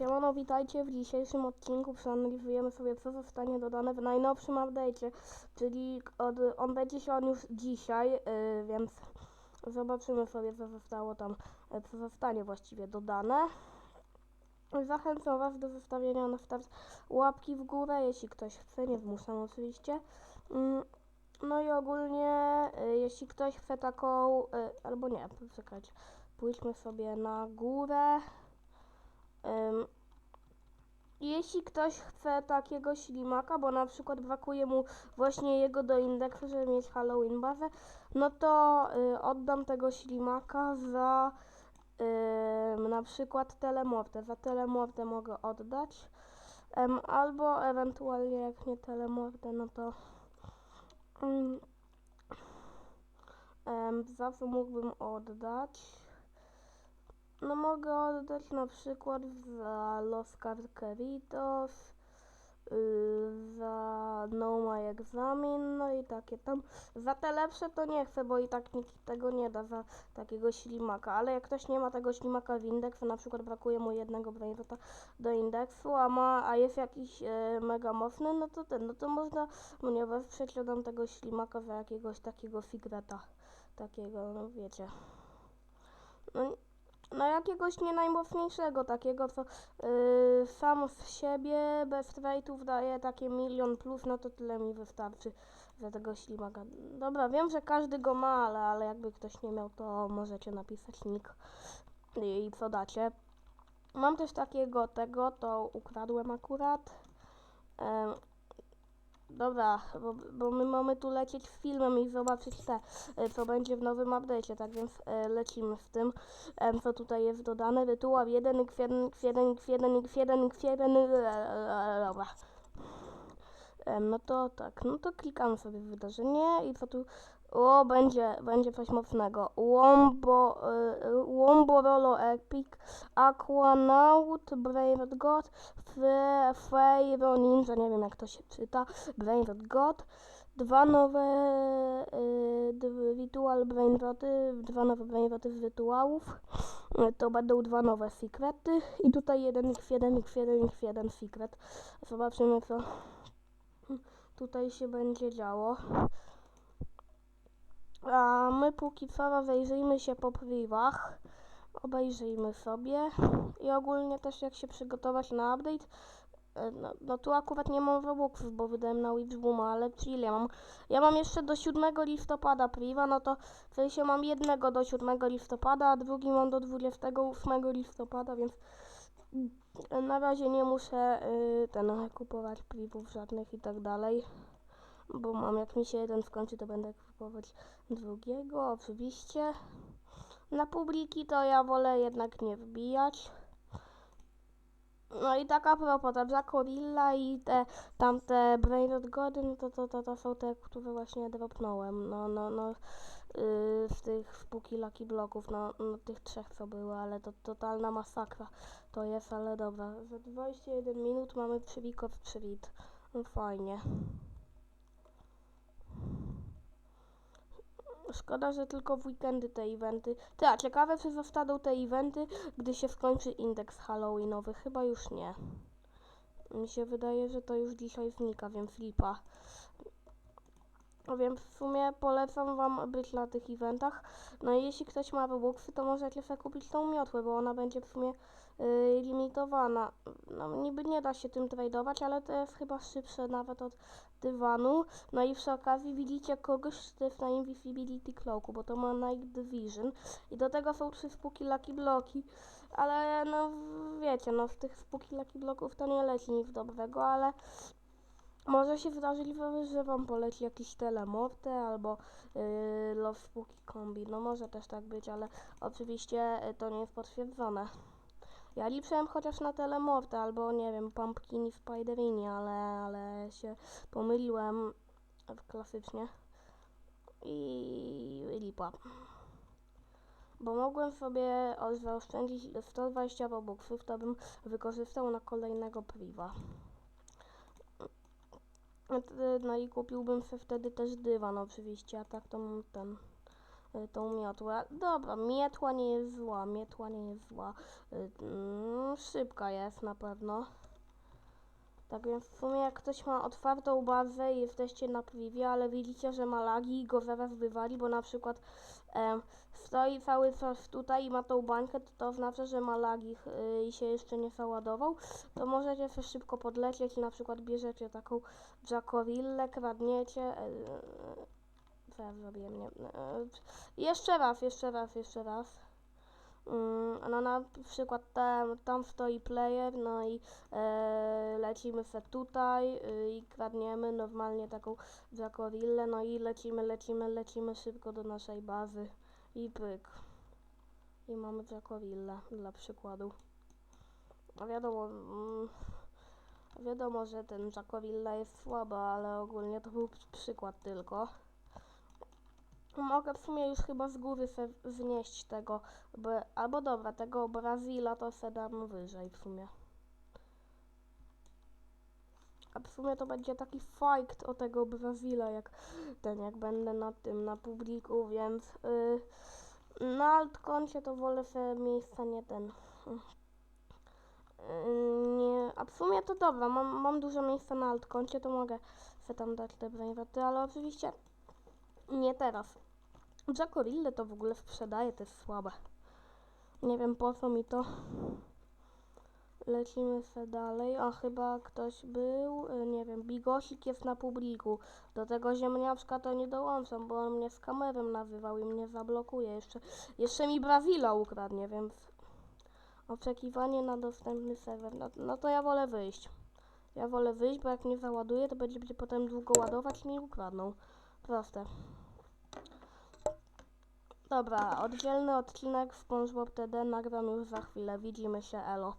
Siemano, witajcie w dzisiejszym odcinku. Przeanalizujemy sobie, co zostanie dodane w najnowszym update'cie, czyli od, on będzie się on już dzisiaj, yy, więc zobaczymy sobie, co zostało tam, yy, co zostanie właściwie dodane. Zachęcam Was do zostawienia na start łapki w górę, jeśli ktoś chce, nie zmuszam oczywiście. Mm, No i ogólnie, y, jeśli ktoś chce taką, y, albo nie, poczekajcie, pójdźmy sobie na górę. Ym, jeśli ktoś chce takiego ślimaka, bo na przykład brakuje mu właśnie jego do indeksu, żeby mieć Halloween bazę, no to y, oddam tego ślimaka za ym, na przykład telemortę. Za telemortę mogę oddać. Em, albo ewentualnie jak nie telemortę, no to ym, em, za co mógłbym oddać? No mogę oddać na przykład za Los Carqueritos, yy, za No My Examin, no i takie tam. Za te lepsze to nie chcę, bo i tak nikt tego nie da za takiego ślimaka, ale jak ktoś nie ma tego ślimaka w indeksu, na przykład brakuje mu jednego brainrota do indeksu, a ma, a jest jakiś e, mega mocny, no to ten, no to można mnie wesprzeć, oddam tego ślimaka za jakiegoś takiego figreta, takiego, no wiecie. No, no jakiegoś nie najmocniejszego, takiego co yy, sam z siebie bez trade'ów daje takie milion plus, no to tyle mi wystarczy za tego ślimaka. Dobra, wiem, że każdy go ma, ale, ale jakby ktoś nie miał, to możecie napisać nick i, co dacie. Mam też takiego tego, to ukradłem akurat. Em, Dobra, bo, bo my mamy tu lecieć filmem i zobaczyć te, e, co będzie w nowym update'cie, tak więc e, lecimy z tym, em, co tutaj jest dodane. Rytuał 1, x1, x1, x1, x1, x1, e, dobra. Em, no to tak, no to klikamy sobie w wydarzenie i co tu, o, będzie, będzie coś mocnego. Wombo, e, Wombo Rolo Epic, Aquanaut, Brave God, Feyro Ninja, nie wiem jak to się czyta, Brainrot God, dwa nowe y, Ritual Brainroty, dwa nowe Brainroty z rytuałów, Y, to będą dwa nowe sekrety i tutaj jeden x1, x1, x1 secret. Zobaczymy co tutaj się będzie działo. A my póki co zajrzyjmy się po privach, obejrzyjmy sobie. I ogólnie też jak się przygotować na update. E, No, no tu akurat nie mam Robuxów, bo wydałem na Witchbooma, ale chill, ja mam, ja mam jeszcze do 7 listopada priva, no to w sensie mam jednego do 7 listopada, a drugi mam do 28 listopada, więc na razie nie muszę y, ten kupować privów żadnych i tak dalej, bo mam, jak mi się jeden skończy, to będę kupować drugiego, oczywiście. Na publiki to ja wolę jednak nie wbijać. No i taka propos, ta Black Gorilla i te tamte Brainrot Gody, no to, to, to, to są te, które właśnie dropnąłem, no, no, no, yy, z tych spółki Lucky Bloków, no, no, tych trzech co były, ale to totalna masakra to jest, ale dobra, za 21 minut mamy przywikot przywit, no fajnie. Szkoda, że tylko w weekendy te eventy. Ty, a ciekawe, czy zostaną te eventy, gdy się skończy indeks Halloweenowy. Chyba już nie. Mi się wydaje, że to już dzisiaj znika, więc lipa. Więc w sumie polecam wam być na tych eventach. No i jeśli ktoś ma Robuxy, to możecie sobie kupić tą miotłę, bo ona będzie w sumie yy, limitowana. No niby nie da się tym tradować, ale to jest chyba szybsze nawet od dywanu. No i przy okazji widzicie kogoś, kto jest na Invisibility Cloaku, bo to ma Night Division. I do tego są trzy spółki Lucky Bloki. Ale no wiecie, no z tych spółki Lucky Bloków to nie leci nic dobrego, ale może się zdarzyć, że wam poleci jakiś telemorte albo yy, Love Kombi. No może też tak być, ale oczywiście y, to nie jest potwierdzone. Ja liczyłem chociaż na telemorte albo nie wiem, Pumpkin i Spiderini, ale, ale się pomyliłem klasycznie. I lipa. Bo mogłem sobie zaoszczędzić 120 robuxów, to bym wykorzystał na kolejnego priva. No i kupiłbym sobie wtedy też dywan oczywiście, a tak to mam ten y, tą miotłę. Dobra, mietła nie jest zła, mietła nie jest zła. Y, mm, szybka jest na pewno. Tak więc w sumie jak ktoś ma otwartą bazę i jesteście na privie, ale widzicie, że ma lagi i go zaraz wywali, bo na przykład em, stoi cały czas tutaj i ma tą bańkę, to to oznacza, że ma lagi y, i się jeszcze nie załadował, to możecie sobie szybko podlecieć i na przykład bierzecie taką Jackorillę, kradniecie. y, Co ja zrobiłem? Nie, y, jeszcze raz, jeszcze raz, jeszcze raz. Mm, No na przykład tam, tam stoi player, no i e, lecimy se tutaj y, i kradniemy normalnie taką Jackorillę, no i lecimy, lecimy, lecimy szybko do naszej bazy i pyk. I mamy Jackorillę dla przykładu. A wiadomo, mm, wiadomo, że ten Jackorilla jest słaba, ale ogólnie to był przykład tylko. Mogę w sumie już chyba z góry se znieść tego, bo, albo dobra, tego Brazila to se dam wyżej w sumie. A w sumie to będzie taki fight o tego Brazila, jak ten, jak będę na tym, na publiku, więc yy, na altkoncie to wolę sobie miejsca nie ten. Yy, nie, a w sumie to dobra, mam, mam dużo miejsca na altkoncie, to mogę sobie tam dać te brainroty, ale oczywiście nie teraz. Jackorille to w ogóle sprzedaje, to jest słabe. Nie wiem po co mi to. Lecimy se dalej. A chyba ktoś był, y, nie wiem, Bigosik jest na publiku. Do tego ziemniaczka to nie dołączam, bo on mnie z kamerem nazywał i mnie zablokuje. Jeszcze, jeszcze mi Brazila ukradnie, więc oczekiwanie na dostępny serwer. No, no to ja wolę wyjść. Ja wolę wyjść, bo jak nie załaduję, to będzie, będzie potem długo ładować i mi ukradną. Proste. Dobra, oddzielny odcinek SpongeBob TD nagram już za chwilę. Widzimy się, elo.